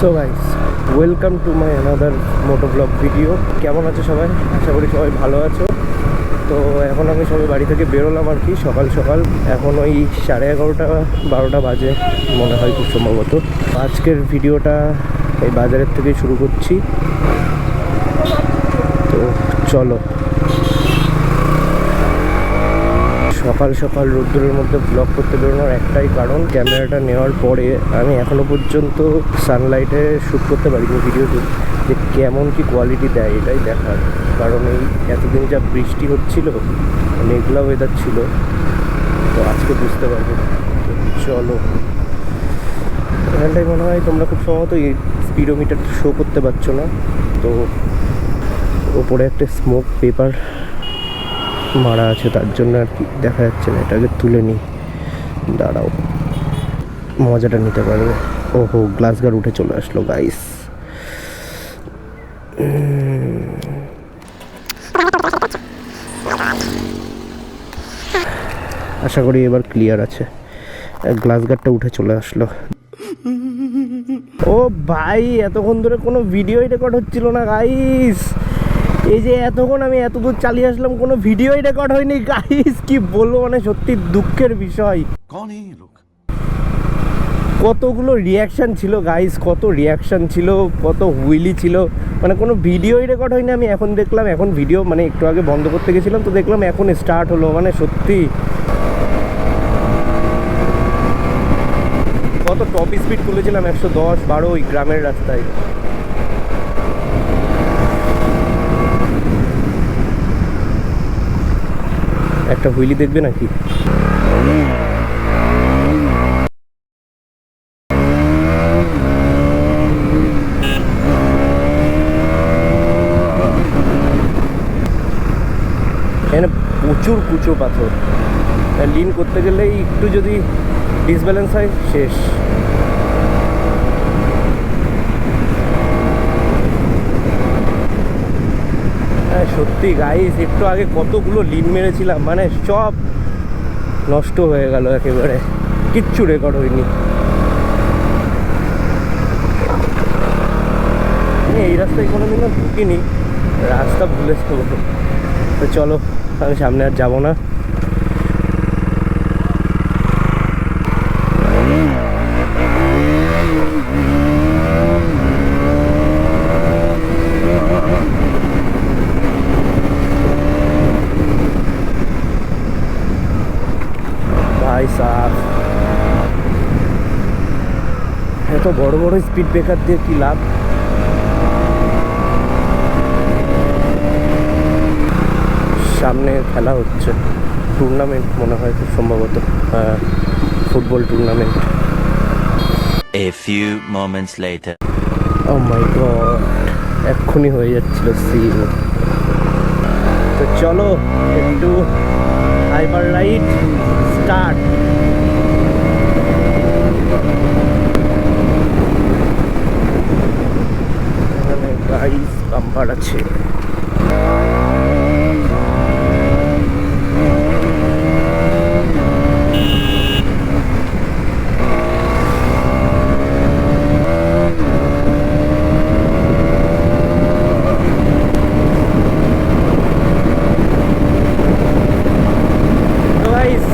So guys welcome to my another moto blog video কেমন আছো সবাই? আশা করি সবাই ভালো আছো। তো এখন আমি সবাই বাড়ি থেকে বেরোলাম আর কি, সকাল সকাল। এখন ওই সাড়ে এগারোটা, বারোটা বাজে, মনে হয় খুব সম্ভবত। আজকের ভিডিওটা এই বাজারের থেকে শুরু করছি। তো চলো। সকাল সকাল রোদ্দুরের মধ্যে ব্লগ করতে বেরোনোর একটাই কারণ, ক্যামেরাটা নেওয়ার পরে আমি এখনও পর্যন্ত সানলাইটে শ্যুট করতে পারিনি ভিডিও যে কেমন কি কোয়ালিটি দেয় এটাই দেখার। কারণ এই এতদিন যা বৃষ্টি হচ্ছিল, মেঘলা ওয়েদার ছিল, তো আজকে বুঝতে পারবে। চলো। এখানটায় মনে হয় তোমরা খুব সম্ভবত এই স্পিডোমিটার শো করতে পারছ না। তো ওপরে একটা স্মোক পেপার মারা আছে, তার জন্য আর কি। দেখা যাচ্ছে না, এটাকে তুলে নিই। দাঁড়াও। মজাটা নিতে পারবে। ওহো গ্লাস গার্ড উঠে চলে আসলো গাইস আশা করি এবার ক্লিয়ার আছে। গ্লাস গার্ডটা উঠে চলে আসলো। ও ভাই, এতক্ষণ ধরে কোনো ভিডিওই রেকর্ড হচ্ছিল না গাইস এই যে এতক্ষণ আমি এত দূর চালিয়ে আসলাম কোনো ভিডিওই রেকর্ড হয়নি। গাইস কি বলব মানে সত্যি দুঃখের বিষয়। কতগুলো রিয়াকশান ছিল গাইস কত রিয়াকশান ছিল কত হুইলি ছিল। মানে কোনো ভিডিওই রেকর্ড হয়নি আমি এখন দেখলাম এখন ভিডিও মানে একটু আগে বন্ধ করতে গেছিলাম তো দেখলাম এখন স্টার্ট হলো মানে সত্যি। কত টপ স্পিড তুলেছিলাম একশো দশ বারো ওই গ্রামের রাস্তায়। একটা হুইলি দেখবে নাকি? এখানে প্রচুর কুচো পাথর। লিন করতে গেলেই একটু যদি ডিসব্যালেন্স হয়, শেষ। সত্যি গাইস একটু আগে কতগুলো লিন মেরেছিলাম মানে সব নষ্ট হয়ে গেল একেবারে। কিচ্ছু রেকর্ড হয়নি। এই রাস্তায় কোনো কোনোদিনও ঢুকিনি, রাস্তা ভুলে তো চলো, আমি সামনে আর যাব না। সাহ এত বড় বড় স্পিড ব্রেকার দিয়ে কি লাভ? সামনে খেলা হচ্ছে। টুর্নামেন্ট মনে হয় খুব সম্ভবত football tournament A few moments later. Oh my god এক্ষুনি হয়ে যাচ্ছিল সিন তো চলো একটু হাইপার রাইড স্টার্ট এখানে বাম্পার আছে তো গাইস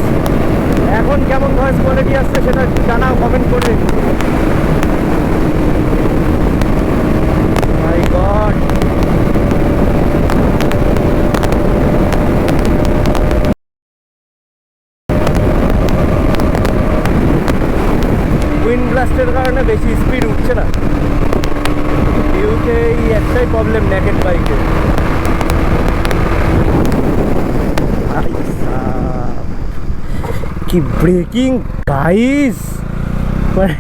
এখন কেমন ভয়েস কোয়ালিটি আসছে সেটা একটু জানাও কমেন্ট করে মাই গড উইন্ড ব্লাস্টের কারণে বেশি স্পিড উঠছে না। ইউকে এই একটাই প্রবলেম নেকেট বাইকে কি ব্রেকিং গাইস মানে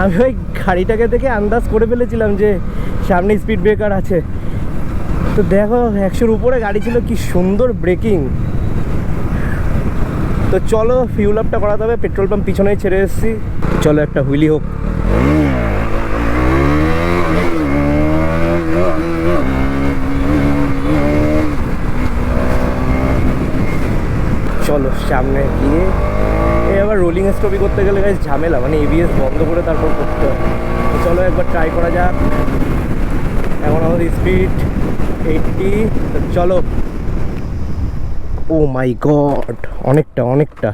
আমি ওই গাড়িটাকে দেখে আন্দাজ করে ফেলেছিলাম যে সামনে স্পিড ব্রেকার আছে। তো দেখো, একশোর উপরে গাড়ি ছিল, কি সুন্দর ব্রেকিং তো চলো ফিউল আপটা করাতে হবে পেট্রোল পাম্প পিছনেই ছেড়ে এসেছি। চলো একটা হুইলি হোক। চলো সামনে গিয়ে এবার আবার রোলিং স্টপি করতে গেলে গাইজ ঝামেলা মানে এবিএস বন্ধ করে তারপর করতে হয় তো চলো একবার ট্রাই করা যাক। এখন আমাদের স্পিড এইটটি চলো। ও মাই গড, অনেকটা অনেকটা।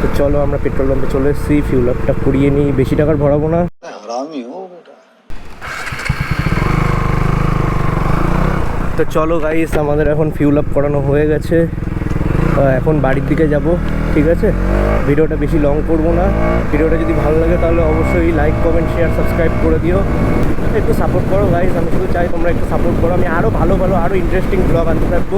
তো চলো আমরা পেট্রোল পাম্পে চলে এসেছি ফিউল আপটা পুড়িয়ে নিই, বেশি টাকার ভরাবো না। তো চলো গাইস আমাদের এখন ফিউল আপ করানো হয়ে গেছে। এখন বাড়ির দিকে যাব, ঠিক আছে? ভিডিওটা বেশি লং করব না। ভিডিওটা যদি ভালো লাগে তাহলে অবশ্যই লাইক কমেন্ট শেয়ার সাবস্ক্রাইব করে দিও। একটু সাপোর্ট করো গাইজ আমি শুধু চাই তোমরা একটু সাপোর্ট করো। আমি আরও ভালো ভালো আরও ইন্টারেস্টিং ব্লগ আনতে থাকব।